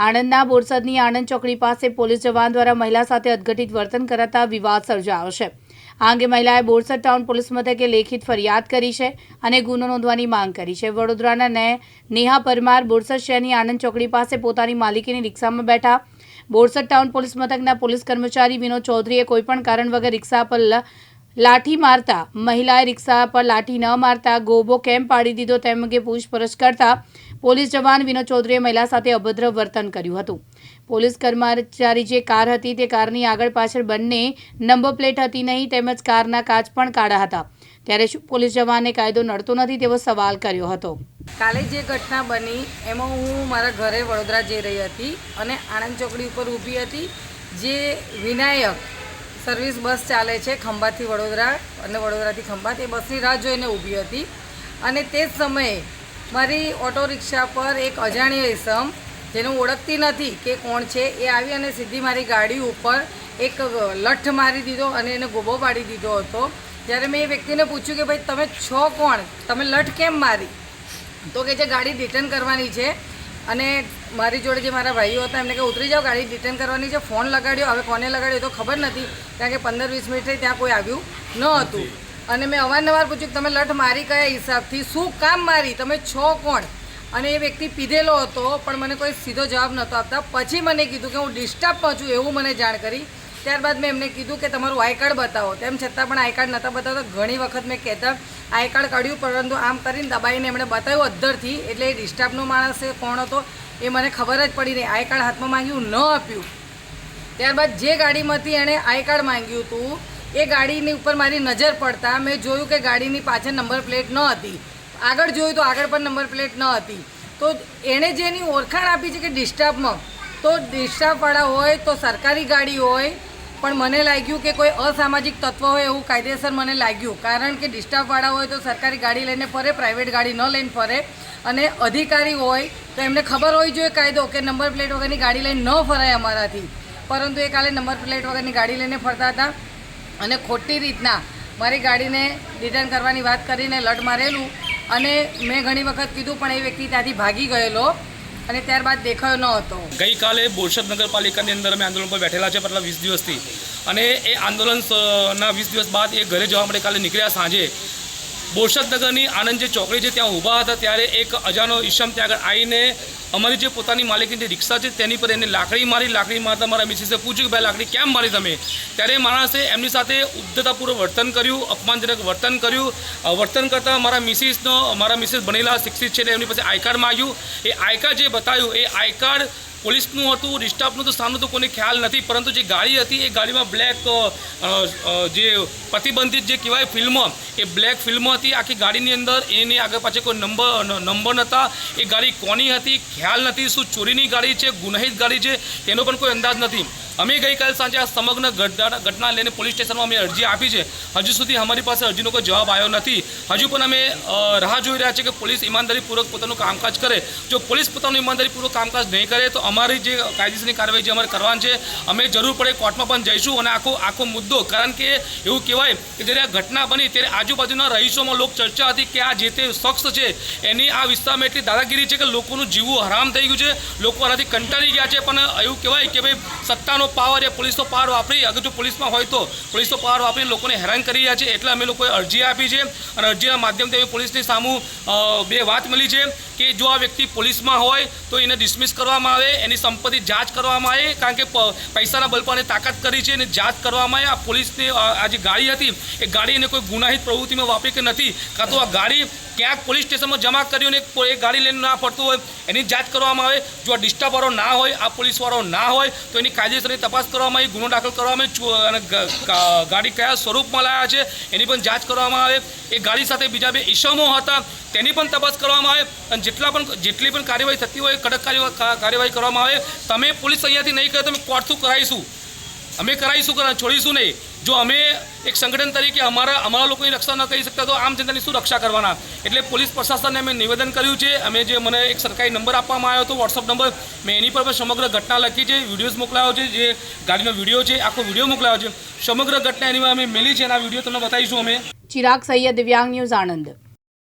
આણંદના બોરસદની આણંદ ચોકડી પાસે પોલીસ જવાન દ્વારા મહિલા સાથે અદઘટિત વર્તન કરાતા વિવાદ સર્જાયો છે. આ અંગે મહિલાએ બોરસદ ટાઉન પોલીસ મથકે લેખિત ફરિયાદ કરી છે અને ગુનો નોંધવાની માંગ કરી છે. વડોદરાના નેહા પરમાર બોરસદ શહેરની આણંદ ચોકડી પાસે પોતાની માલિકીની રિક્ષામાં બેઠા. બોરસદ ટાઉન પોલીસ મથકના પોલીસ કર્મચારી વિનોદ ચૌધરીએ કોઈપણ કારણ વગર રિક્ષા પર લાઠી મારતા મહિલાએ રિક્ષા પર લાઠી ન મારતા ગોબો કેમ પાડી દીધો તેમ અંગે પૂછપરછ કરતા પોલીસ જવાન વિનોદ ચૌધરીએ મહિલા સાથે અભદ્ર વર્તન કર્યું હતું. પોલીસ કર્મચારી જે કાર હતી તે કારની આગળ પાછળ બંને નંબર પ્લેટ હતી નહીં, તેમજ કારના કાચ પણ કાળા હતા. ત્યારે પોલીસ જવાનને કાયદો નડતો નથી તેવો સવાલ કર્યો હતો. કાલે જે ઘટના બની, એમાં હું મારા ઘરે વડોદરા જઈ રહી હતી અને આણંદ ચોકડી ઉપર ઊભી હતી, જે વિનાયક સર્વિસ બસ ચાલે છે ખંભાતથી વડોદરા, અને વડોદરાથી ખંભાત, એ બસની રાહ જોઈને ઊભી હતી. અને તે જ સમયે મારી ઓટો રિક્ષા પર એક અજાણ્ય ઇસમ જેને ઓળખતી નથી કે કોણ છે, એ આવી અને સીધી મારી ગાડી ઉપર એક લઠ મારી દીધો અને એને ગોબો પાડી દીધો હતો. જ્યારે મેં એ વ્યક્તિને પૂછ્યું કે ભાઈ, તમે છો કોણ? તમે લઠ કેમ મારી? તો કે, જે ગાડી રિટર્ન કરવાની છે. અને મારી જોડે જે મારા ભાઈઓ હતા, એમને કે, ઉતરી જાઓ, ગાડી રિટર્ન કરવાની છે, ફોન લગાડ્યો. હવે કોને લગાડ્યો તો ખબર નથી, કારણ કે પંદર વીસ મિનિટથી ત્યાં કોઈ આવ્યું ન હતું. અને મેં અવારનવાર પૂછ્યું તમે લઠ મારી કયા હિસાબથી? શું કામ મારી? તમે છો કોણ? અને એ વ્યક્તિ પીધેલો હતો, પણ મને કોઈ સીધો જવાબ નહોતો આપતા. પછી મને કીધું કે હું ડિસ્ટર્બ છું એવું મને જાણ કરી. ત્યારબાદ મેં એમને કીધું કે તમારું આઈ કાર્ડ બતાવો. તેમ છતાં પણ આઈ કાર્ડ નહોતા બતાવતા. ઘણી વખત મેં કહેતા, આઈ કાર્ડ કાઢ્યું, પરંતુ આમ કરીને દબાઈને એમણે બતાવ્યું અદ્ધરથી એટલે એ ડિસ્ટર્બનો માણસ કોણ હતો, એ મને ખબર જ પડી નહીં. આઈ કાર્ડ હાથમાં માંગ્યું ન આપ્યું. ત્યારબાદ જે ગાડીમાંથી એણે આઈ કાર્ડ માંગ્યું હતું એ ગાડીની ઉપર મારી નજર પડતા મેં જોયું કે ગાડીની પાછળ નંબર પ્લેટ ન હતી. આગળ જોયું તો આગળ પણ નંબર પ્લેટ ન હતી. તો એણે જે એની ઓળખાણ આપી છે કે ડિસ્ટર્બમાં, તો ડિસ્ટર્બવાળા હોય, તો સરકારી ગાડી હોય, પણ મને લાગ્યું કે કોઈ અસામાજિક તત્વ હોય એવું કાયદેસર મને લાગ્યું. કારણ કે ડિસ્ટર્બવાળા હોય તો સરકારી ગાડી લઈને ફરે, પ્રાઇવેટ ગાડી ન લઈને ફરે. અને અધિકારી હોય તો એમને ખબર હોવી જોઈએ કાયદો કે નંબર પ્લેટ વગરની ગાડી લઈને ન ફરાય અમારાથી. પરંતુ એ કાલે નંબર પ્લેટ વગરની ગાડી લઈને ફરતા હતા. અને ખોટી રીતના મારી ગાડીને રિટર્ન કરવાની વાત કરીને લડ મારેલું અને મેં ઘણી વખત કીધું, પણ એ વ્યક્તિ ત્યાંથી ભાગી ગયેલો અને ત્યારબાદ દેખાયો ન હતો. ગઈકાલે બોરસદ નગરપાલિકાની અંદર અમે આંદોલન પર બેઠેલા છે પહેલાં વીસ દિવસથી. અને એ આંદોલન ના વીસ દિવસ બાદ એ ઘરે જવા માટે કાલે નીકળ્યા સાંજે. બોરસદ નગરની આનંદ જે ચોકડી છે, ત્યાં ઊભા હતા ત્યારે એક અજાનો ઈશમ ત્યાં આગળ આવીને અમારી જે પોતાની માલિકીની રિક્ષા છે, તેની પર એને લાકડી મારી, લાકડી મારતા મારા મિસિસે પૂછ્યું કે, ભાઈ, લાકડી કેમ મારી તમે? ત્યારે માણસે એમની સાથે ઉદ્ધતાપૂર્વક વર્તન કર્યું, અપમાનજનક વર્તન કર્યું. વર્તન કરતાં મારા મિસિસનો, મારા મિસિસ બનેલા શિક્ષિત છે એમની પાસે I card માગ્યું. A I card જે બતાવ્યું, એ આઈ કાર્ડ પોલીસનું હતું, રિસ્ટાફનું તો સામનું તો કોઈને ખ્યાલ નથી, પરંતુ જે ગાડી હતી એ ગાડીમાં બ્લેક જે પ્રતિબંધિત જે કહેવાય ફિલ્મ, એ બ્લેક ફિલ્મ હતી. આખી ગાડીની અંદર એની આગળ પાછળ કોઈ નંબર નંબર નહોતા. એ ગાડી કોની હતી? ખ્યાલ નથી. શું ચોરીની ગાડી છે? ગુનાહિત ગાડી છે? તેનો પણ કોઈ અંદાજ નથી. અમે ગઈકાલ સાંજે આ સમગ્ર ઘટના લઈને પોલીસ સ્ટેશનમાં અમે અરજી આપી છે. હજુ સુધી અમારી પાસે અરજીનો કોઈ જવાબ આવ્યો નથી. હજુ પણ અમે રાહ જોઈ રહ્યા છીએ કે પોલીસ ઈમાનદારીપૂર્વક પોતાનું કામકાજ કરે. જો પોલીસ પોતાનું ઈમાનદારીપૂર્વક કામકાજ નહીં કરે, તો અમારી જે કાયદેસરની કાર્યવાહી જે અમારે કરવાની છે, અમે જરૂર પડે કોર્ટમાં પણ જઈશું અને આખો આખો મુદ્દો, કારણ કે એવું કહેવાય કે જ્યારે આ ઘટના બની ત્યારે આજુબાજુના રહીશોમાં લોક ચર્ચા હતી કે આ જે તે શખ્સ છે, એની આ વિસ્તારમાં એટલી દાદાગીરી છે કે લોકોનું જીવવું હરામ થઈ ગયું છે. લોકો આનાથી કંટાળી ગયા છે, પણ એવું કહેવાય કે ભાઈ સત્તાનો પાવર એ પોલીસનો પાવર વાપરી, અગર જો પોલીસમાં હોય તો પોલીસનો પાવર વાપરીને લોકોને હેરાન કરી રહ્યા છે. એટલે અમે લોકોએ અરજી આપી છે અને અરજીના માધ્યમથી અમે પોલીસની સામું બે વાત મળી છે કે જો આ વ્યક્તિ પોલીસમાં હોય તો એને ડિસમિસ કરવામાં આવે, એની સંપત્તિ જાંચ કરવામાં આવે, કારણ કે પૈસાના બલ પર તાકાત કરી છે અને જાંચ કરવામાં આવે. આ પોલીસની આ જે ગાડી હતી, એ ગાડી એને કોઈ ગુનાહિત પ્રવૃત્તિમાં વાપરી કે નથી. કાં તો આ ગાડી ક્યાંક પોલીસ સ્ટેશનમાં જમા કર્યું ને એ ગાડી લઈને ના ફરતું હોય, એની જાંચ કરવામાં આવે. જો આ ડિસ્ટર્બવાળો ના હોય, આ પોલીસવાળો ના હોય, તો એની કાયદેસરની તપાસ કરવામાં આવે, ગુનો દાખલ કરવામાં આવે અને ગાડી કયા સ્વરૂપમાં લાયા છે, એની પણ જાંચ કરવામાં આવે. એ ગાડી સાથે બીજા બે ઈસમો હતા, તેની પણ તપાસ કરવામાં આવે. અને જેટલા પણ જેટલી પણ કાર્યવાહી થતી હોય કડક કાર્યવાહી કરવામાં આવે. તમે પોલીસ અહીંયાથી નહીં કરે તમે અમે કોર્ટ થ્રુ કરાવીશું? અમે કરાવીશું છોડીશું નહીં? જો અમે એક સંગઠન તરીકે અમારા અમારા લોકોની રક્ષા ન કરી શકતા, તો આમ જનતાની શું રક્ષા કરવાના? એટલે પોલીસ પ્રશાસનને અમે નિવેદન કર્યું છે. અમે જે મને એક સરકારી નંબર આપવામાં આવ્યો હતો વોટ્સઅપ નંબર, મેં એની પર સમગ્ર ઘટના લખી છે, વિડીયોઝ મોકલાયો છે, જે ગાડીનો વીડિયો છે, આખો વીડિયો મોકલાયો છે. સમગ્ર ઘટના એની અમે મેલી છે, અને આ વીડિયો તમને બતાવીશું અમે. ચિરાગ સૈયદ દિવ્યાંગ ન્યૂઝ આણંદ.